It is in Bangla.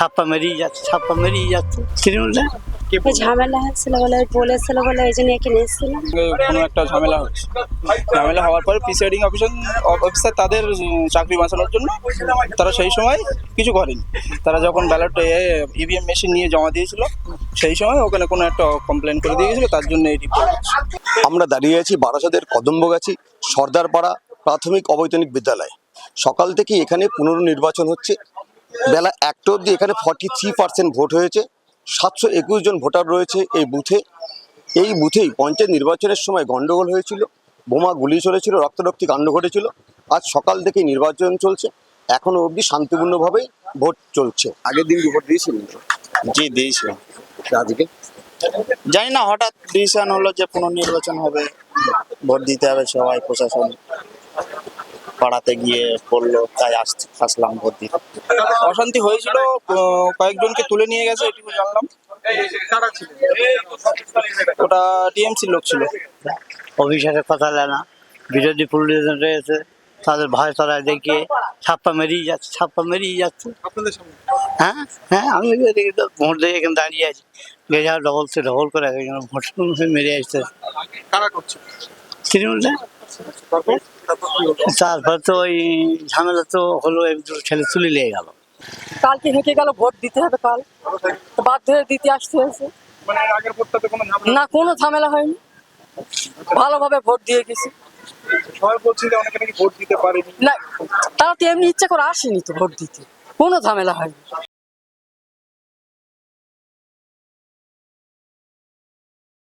ছাপ্পা মেরিয়ে যাচ্ছে ছাপ্পা মেরিয়ে যাচ্ছে। তৃণমূলে? ঝামেলা হয়েছিল বলে বলেছিল বলে ওই জন্য এখানে এসেছিলাম। কোনো একটা ঝামেলা হচ্ছে। ঝামেলা হওয়ার পরে প্রিসাইডিং অফিসার অফিসার তাদের চাকরি বাঁচানোর জন্য তারা সেই সময় কিছু করেনি। তারা যখন ব্যালট ইভিএম মেশিন নিয়ে জমা দিয়েছিল সেই সময় ওখানে কোনো একটা কমপ্লেন করে দিয়ে গেছিল তার জন্য এই রিপোর্ট আমরা দাঁড়িয়ে আছি বারাসাদের বারাসাতের কদম্বগাছি সর্দারপাড়া প্রাথমিক অবৈতনিক বিদ্যালয়। সকাল থেকে এখানে পুনর্নির্বাচন হচ্ছে। বেলা একটা অবধি এখানে ফর্টি থ্রি পার্সেন্ট ভোট হয়েছে। সাতশো একুশ জন ভোটার রয়েছে এই বুথে। এই বুথেই পঞ্চায়েত নির্বাচনের সময় গন্ডগোল হয়েছিল বোমা গুলি চলেছিল রক্তরক্তি কাণ্ড ঘটেছিল। আজ সকাল থেকেই নির্বাচন চলছে। এখনও অবধি শান্তিপূর্ণভাবেই ভোট চলছে। আগের দিন ভোট দিয়েছিলেন? জি দিয়েছিলাম। আজকে? জানি না হঠাৎ ডিসিশন হলো যে পুনর্নির্বাচন হবে। ভোট দিতে হবে সবাই প্রশাসন। পাড়াতে গিয়ে পড়ল তাই আস- আসলাম ভোট দিতে অশান্তি হয়েছিল কয়েকজনকে তুলে নিয়ে গেছে এটুকু জানলাম। ওটা টিএমসির লোক ছিল। অফিসারের কথা না। বিরোধী পুলিশ রয়েছে তাদের ভয় তলায় দেখিয়ে ছাপ্পা মেরিয়ে যাচ্ছে ছাপ্পা মেরিয়ে যাচ্ছে। হ্যাঁ হ্যাঁ আমি এদিকে তো ভোট দিয়ে এখানে দাঁড়িয়ে আছি। গেজা ডবল সে ডবল করে এখানে ভোট মেরে আসছে। তৃণমূলে তারপর? তো ওই ঝামেলা তো হলো এক দুটো ছেলে তুলে লেগে গেল। কালকে হেঁকে গেল ভোট দিতে হবে কাল। তো বাধ্য হয়ে দিতে আসতে হয়েছে। না কোনো ঝামেলা হয়নি। ভালোভাবে ভোট দিয়ে গেছি। না তারা তো এমনি ইচ্ছা করে আসেনি তো ভোট দিতে। কোনো ঝামেলা হয়নি।